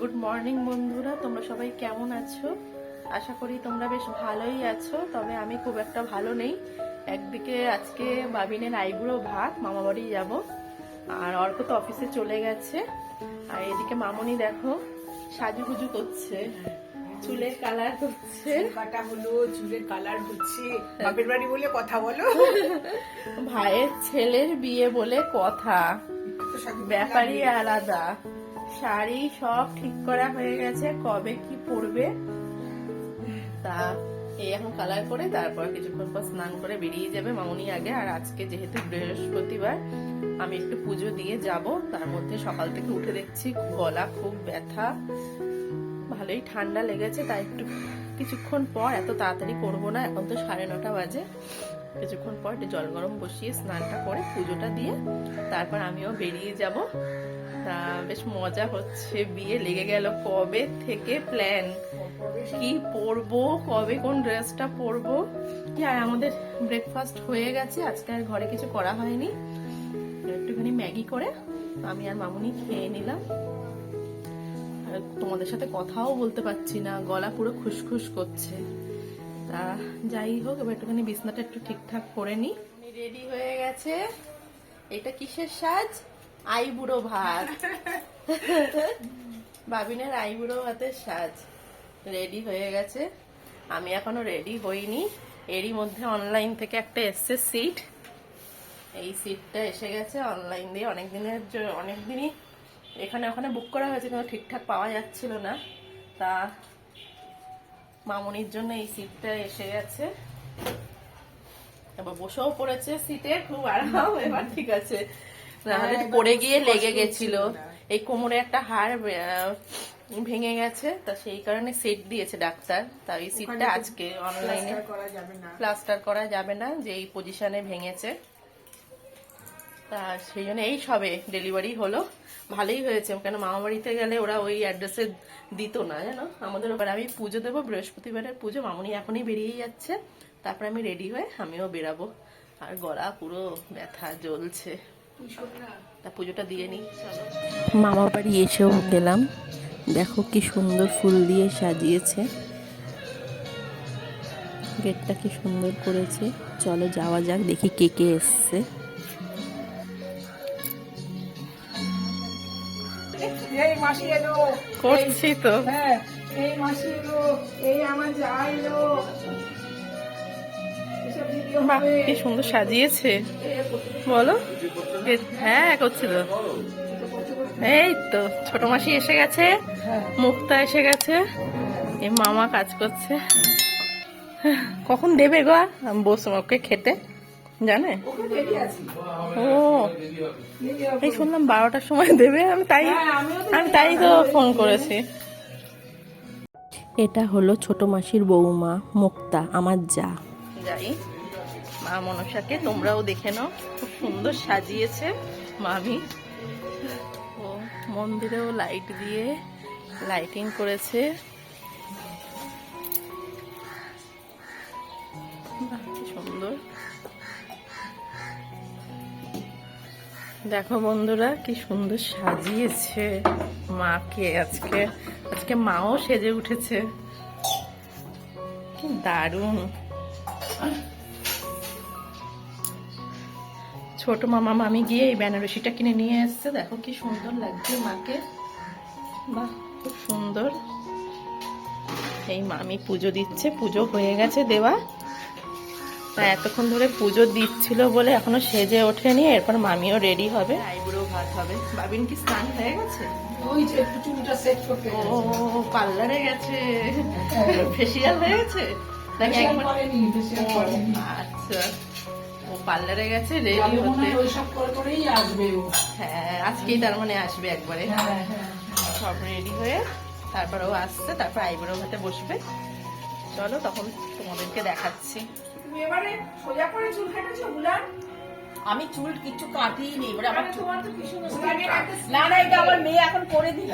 Good morning বন্ধুরা। তোমরা সবাই কেমন আছো? আশা করি তোমরা বেশ ভালোই আছো তবে আমি খুব একটা ভালো নেই। একদিকে আজকে বাবিনের আইবুড়ো ভাত মামা বাড়ি যাব আর অর্ক তো অফিসে চলে গেছে। আর এদিকে মামনি দেখো সাজুগুজু করছে চুলের কালার হচ্ছে কাটা হলো চুলের কালার হচ্ছে। বাপের বাড়ি বলে কথা বলো। ভাইয়ের ছেলের বিয়ে বলে কথা। ব্যাপারই আলাদা। শাড়ি সব ঠিক করা হয়ে গেছে, কবে কি পরবে? তা, এই এখন কালার করে তারপর কিছুক্ষণ পর স্নান করে বেরিয়ে যাবে মামুনি আগে। আর আজকে যেহেতু বৃহস্পতিবার, আমি একটু পুজো দিয়ে যাব। তার মধ্যে সকাল থেকে উঠে দেখছি গলা খুব ব্যথা। ভালোই ঠান্ডা লেগেছে, তাই একটু কিছুক্ষণ পর, এত তাড়াতাড়ি করব না, এখন তো সাড়ে নটা বাজে। কিছুক্ষণ পর একটু জল গরম বসিয়ে স্নানটা করে পুজোটা দিয়ে তারপর আমিও বেরিয়ে যাব। তা বেশ মজা হচ্ছে, বিয়ে লেগে গেল। কবে থেকে প্ল্যান কি পরবো? কবে কোন ড্রেসটা পরবো? আর আমাদের ব্রেকফাস্ট হয়ে গেছে, আজকে আর ঘরে কিছু করা হয়নি। একটুখানি ম্যাগি করে আমি আর মামুনি খেয়ে নিলাম। তোমাদের সাথে কথাও বলতে পারছি না, গলা পুরো খুসখুস করছে। তা যাই হোক, এবার একটুখানি বিছনাটা একটু ঠিকঠাক করে নি। রেডি হয়ে গেছে। এটা কিসের সাজ? আইবুড়ো ভাত। বাবিনের আইবুড়ো ভাতের সাজ রেডি হয়ে গেছে। আমি এখনও রেডি হইনি। এরই মধ্যে অনলাইন থেকে একটা এসছে সিট। এই সিটটা এসে গেছে অনলাইন দিয়ে। অনেক দিনের অনেক দিনই এখানে, ওখানে বুক করা হয়েছে, কিন্তু ঠিকঠাক পাওয়া যাচ্ছিল না। তা মামনির জন্য এই সিটটা এসে গেছে। এবার বসেও পড়েছে সিটে। খুব আরাম। এবার ঠিক আছে। নাহলে হ্যাঁ, পড়ে গিয়ে লেগে গেছিল। এই কোমরে একটা হাড় ভেঙে গেছে তা সেই কারণে সেট দিয়েছে ডাক্তার। তা এই সিটটা আজকে অনলাইনে প্লাস্টার করা যাবে না। প্লাস্টার করা যাবে না যে এই পজিশনে ভেঙেছে। তা সেই জন্য এই সবে ডেলিভারি হলো। ভালোই হয়েছে কেন মামা বাড়িতে গেলে ওরা ওই অ্যাড্রেসে দিত না জানো? আমাদের ওখানে আমি পুজো দেবো বৃহস্পতিবারের পুজো মামনি এখনই বেরিয়ে যাচ্ছে। তারপরে আমি রেডি হয়ে আমিও বেরাবো। আর গলা পুরো ব্যথা জ্বলছে। তা পুজোটা দিয়ে নিই মামা বাড়ি এসেও গেলাম। দেখো কি সুন্দর ফুল দিয়ে সাজিয়েছে। গেটটা কি সুন্দর করেছে। চলো যাওয়া যাক দেখি কে কে এসছে। এই মাসি এলো। করছি তো। হ্যাঁ এই মাসি এলো। এই আমার যা এলো। বাহ কি সুন্দর সাজিয়েছে। বলো হ্যাঁ করছি তো এই তো ছোট মাসি এসে গেছে মুক্তা এসে গেছে এই মামা কাজ করছে। কখন দেবে গো আমি বসবো ওকে খেতে। জানে? ও এই শুনলাম বারোটার সময় দেবে আমি তাই আমি তাই তো ফোন করেছি। এটা হলো ছোট মাসির বৌমা মুক্তা আমার যা। যাই। মা মনসাকে, তোমরাও দেখে নাও, খুব সুন্দর সাজিয়েছে মামি। ও, মন্দিরেও লাইট দিয়ে লাইটিং করেছে। সুন্দর। দেখো বন্ধুরা, কি সুন্দর সাজিয়েছে মাকে আজকে। আজকে মাও সেজে উঠেছে। কি দারুণ। ছোট মামা মামি গিয়ে এই বেনারসিটা কিনে নিয়ে এসছে। দেখো কি সুন্দর লাগছে মাকে। বাহ খুব সুন্দর। এই মামি পুজো দিচ্ছে পুজো হয়ে গেছে দেওয়া। তা এতক্ষণ ধরে পুজো দিচ্ছিল বলে এখনও সেজে ওঠেনি এরপর মামিও রেডি হবে। আইবুড়ো ভাত হবে। বাবিন কি স্নান হয়ে গেছে? ওই যে চুলটা সেট করতে ও পার্লারে গেছে। ফেসিয়াল হয়ে নাকি একবার আচ্ছা। পার্লারে গেছে রেডি হতে। হয় ওইসব করে করেই আসবে ও। হ্যাঁ আজকেই তার মানে আসবে একবারে। হ্যাঁ হ্যাঁ। সব রেডি হয়ে তারপর ও আসছে তারপর আইবুড়ো হাতে বসবে। চলো তখন তোমাদেরকে দেখাচ্ছি। এবারে সোজা করে চুল কেটেছো বুলান আমি চুল কিছু কাটিনি এবারে আমার তোমার তো কি সুন্দর না না এটা আমার মেয়ে এখন করে দিল।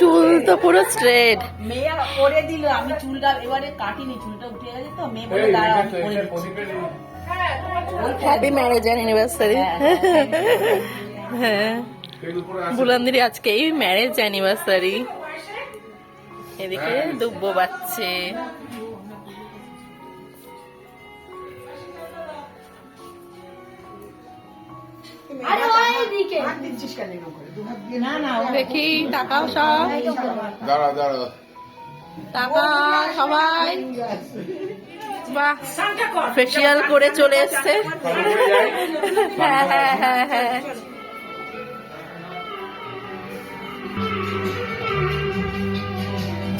চুল তো পুরো স্ট্রেট মেয়ে করে দিল আমি চুলটা এবারে কাটিনি চুলটা উঠে গেছে তো মেয়ে বলে দাঁড়া আমি করে হ্যাঁ হ্যাপি ম্যারেজ অ্যানিভার্সারি হ্যাঁ বুলান্দিরি আজকে এই ম্যারেজ অ্যানিভার্সারি এদিকে দুব্ব বাচ্চে হাত দিচ্ছিস কেন এরকম করে? দু হাত দিয়ে না না ও- দেখি টাকাও সব। দাঁড়া দাঁড়া। টাকা সবাই। বাহ ফেসিয়াল করে চলে এসছে। হ্যাঁ হ্যাঁ হ্যাঁ হ্যাঁ।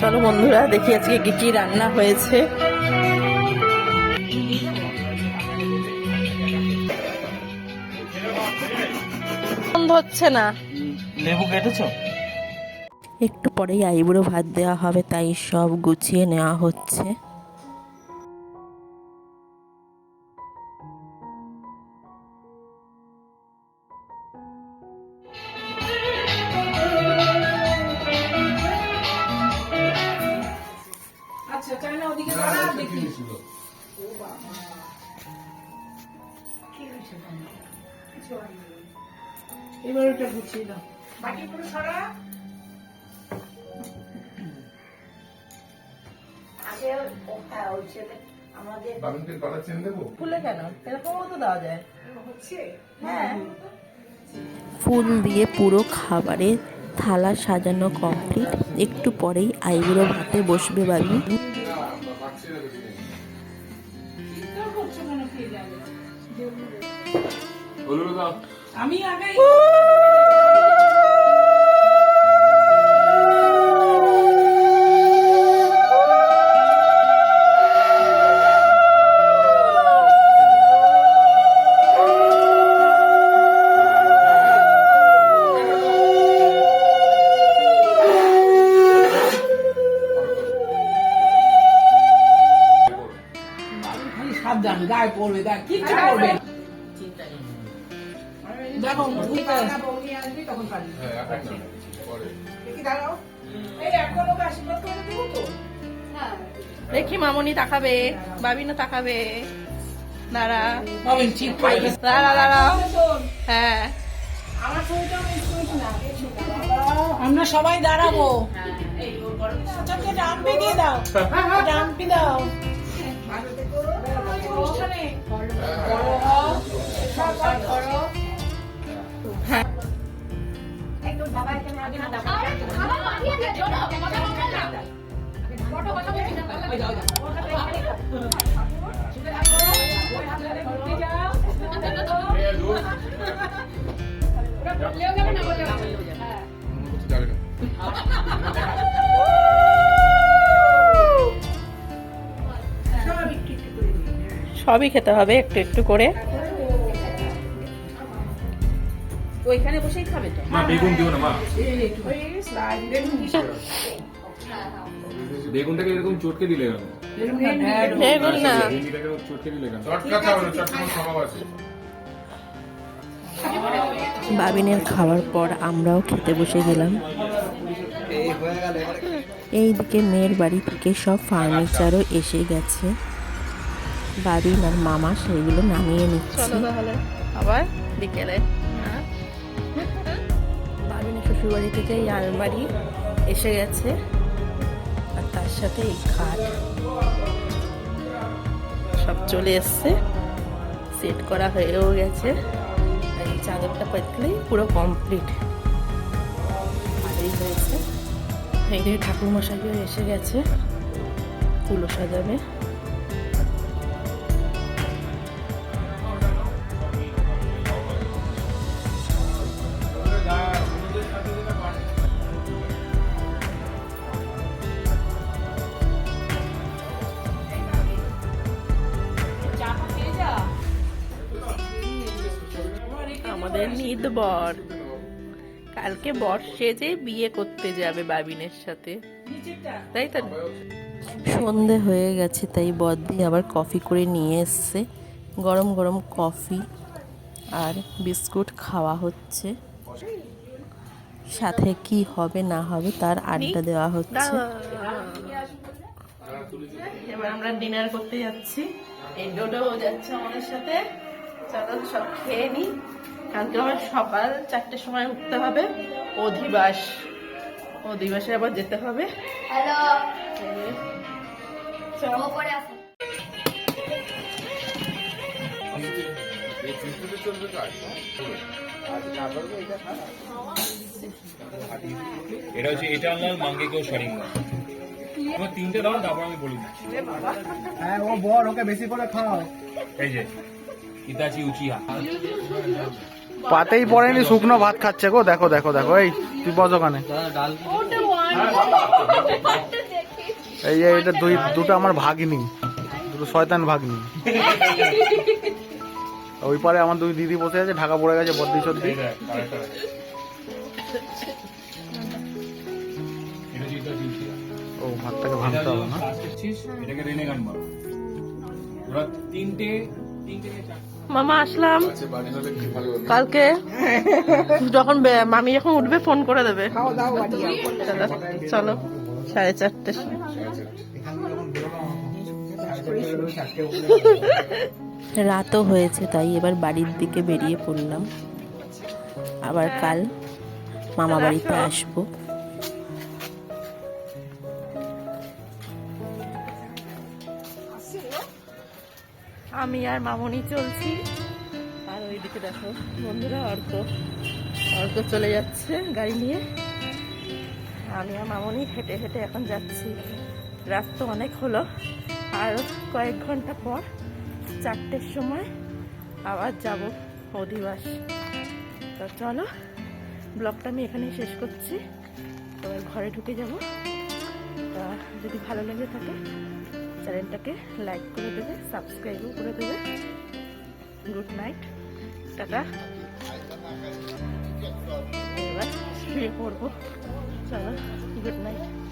চলো বন্ধুরা দেখি আজকে কি কি রান্না হয়েছে। বন্ধ হচ্ছে না। লেবু কেটেছো? একটু পরেই আইবুড়ো ভাত দেওয়া হবে তাই সব গুছিয়ে নেওয়া হচ্ছে। এবার ওটা গুছিয়ে দাও বাকি পুরো সরা। বাবিনকে কটা চেন দেবো? ফুলে কেন? এরকমও তো দেওয়া যায়। হচ্ছে? হ্যাঁ। ফুল দিয়ে পুরো খাবারে থালা সাজানো কমপ্লিট একটু পরেই আইবুড়ো ভাতে বসবে বাবি। হলুদ দাও আমি আগে খালি সাবধান গায়ে পড়বে গায়ে কিচ্ছু পড়বে আসবি তখন পারবি হ্যাঁ এখন না পরে। দেখি দাঁড়াও। এই একটা লোক আশীর্বাদ করে দেবো তো? দেখি মামনি তাকাবে বাবিনও তাকাবে। দাঁড়া। বাবিন ঠিক করে দাঁড়া দাঁড়া হ্যাঁ। আমরা সবাই দাঁড়াবো। আচ্ছা, তো ডাম্পি দিয়ে দাও। ডাম্পি দাও। অনুষ্ঠানে। সবাই খেতে হবে একটু একটু করে। ওইখানে বসেই খাবে তো? মা বেগুন দিও না মা। বেগুনটাকে এরকম চটকে দিলে কেন? বেগুন না, চটকে দিলে স্বভাব আছে। বাবিনের খাওয়ার পর আমরাও খেতে বসে গেলাম। এইদিকে মেয়ের বাড়ি থেকে সব ফার্নিচারও এসে গেছে। বাবিন আর মামা সেইগুলো নামিয়ে নিচ্ছে। আবার বিকেলে। হ্যাঁ? শ্বশুরবাড়ি থেকে এই আলমারি এসে গেছে। আর তার সাথে এই খাট। সব চলে এসছে। সেট করা হয়েও গেছে। আর এই চাদরটা পাতলেই পুরো কমপ্লিট ভালোই হয়েছে। এই যে ঠাকুর মশাইও এসে গেছে। ফুলও সাজাবে। আমাদের নিদ বর। কালকে বর সেজে বিয়ে করতে যাবে বাবিনের সাথে। তাই তো? সন্ধে হয়ে গেছে তাই বদ্দি আবার কফি করে নিয়ে এসছে। গরম গরম কফি আর বিস্কুট খাওয়া হচ্ছে। সাথে কি হবে না হবে তার আড্ডা দেওয়া হচ্ছে। এবার আমরা ডিনার করতে যাচ্ছি। এই ডোডো যাচ্ছে আমাদের সাথে। চলো সব খেয়ে নি। কালকে আবার সকাল চারটের সময় উঠতে হবে। অধিবাস। ও দিবসে আবার যেতে হবে। কাজ এটা হচ্ছে এটা আনলাম মাঙ্গে কেউ শাড়ি আমার তিনটে দাও তারপর আমি বলি হ্যাঁ ও বল ওকে বেশি করে খাও এই যে ইতাচি উচিয়া পাতেই পড়েনি, শুকনো ভাত খাচ্ছে গো। দেখো দেখো দেখো। এই, তুই বস ওখানে। এই এটা দুই, দুটো আমার ভাগনি। দুটো শয়তান ভাগনি। ওই পারে আমার দুই দিদি বসে আছে, ঢাকা পড়ে গেছে ইতাচি উচিয়া ও, ভাতটাকে ভাঙতে হবে না। তিনটে তিনটে মামা, আসলাম। কালকে যখন মামি যখন উঠবে, ফোন করে দেবে। চলো, সাড়ে চারটে। রাতও হয়েছে, তাই এবার বাড়ির দিকে বেরিয়ে পড়লাম। আবার কাল মামা বাড়িতে আসব। আমি আর মামনি চলছি। আর ওইদিকে দেখো, বন্ধুরা, অর্ক। অর্ক চলে যাচ্ছে গাড়ি নিয়ে। আমি আর মামনি হেঁটে হেঁটে এখন যাচ্ছি। রাত তো অনেক হলো। আর কয়েক ঘণ্টা পর চারটের সময় আবার যাব অধিবাস। তো চলো, ব্লগটা আমি এখানেই শেষ করছি। এবার ঘরে ঢুকে যাব। তা যদি ভালো লেগে থাকে চ্যানেলটাকে লাইক করে দেবে, সাবস্ক্রাইবও করে দেবে। Good night, tata. এবার শুয়ে পড়ব। চলো, গুড নাইট।